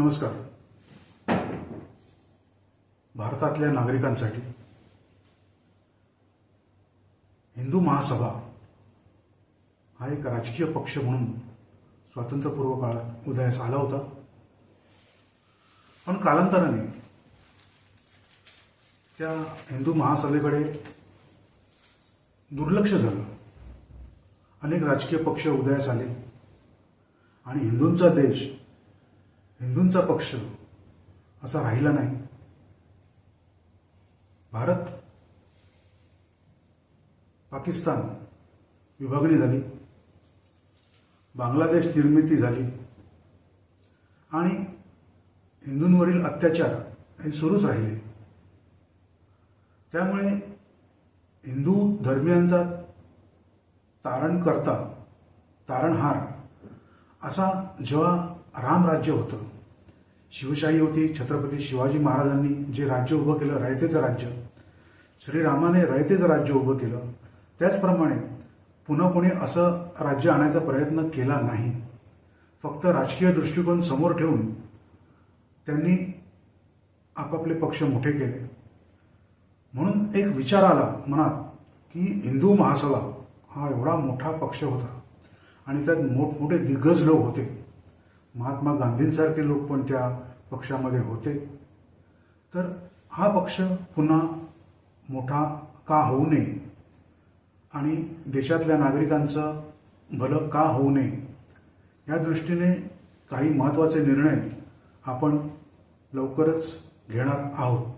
नमस्कार. भारतातल्या नागरिकांसाठी हिंदू महासभा हा एक राजकीय पक्ष म्हणून स्वातंत्र्यपूर्व काळात उदयास आला होता. पण कालांतराने त्या हिंदू महासभेकडे दुर्लक्ष झालं. अनेक राजकीय पक्ष उदयास आले. आणि हिंदूंचा देश हिंदूंचा पक्ष असा राहिला नाही. भारत पाकिस्तान विभागणी झाली. बांगलादेश निर्मिती झाली. आणि हिंदूंवरील अत्याचार हे सुरूच राहिले. त्यामुळे हिंदू धर्मियांचा तारण करता तारणहार असा जेव्हा रामराज्य होतं. शिवशाही होती छत्रपती शिवाजी महाराजांनी जे राज्य उभं केलं रयतेचं राज्य श्रीरामाने रयतेचं राज्य उभं केलं त्याचप्रमाणे पुन्हा कोणी असं राज्य आणायचा प्रयत्न केला नाही. फक्त राजकीय दृष्टिकोन समोर ठेवून त्यांनी आपापले पक्ष मोठे केले. म्हणून एक विचार आला मनात की हिंदू महासभा हा एवढा मोठा पक्ष होता आणि त्यात मोठमोठे दिग्गज लोक होते. महात्मा गांधींसारखे लोक पण त्या पक्षामध्ये होते. तर हा पक्ष पुन्हा मोठा का होऊ नये आणि देशातल्या नागरिकांचं भलं का होऊ नये या दृष्टीने काही महत्त्वाचे निर्णय आपण लवकरच घेणार आहोत.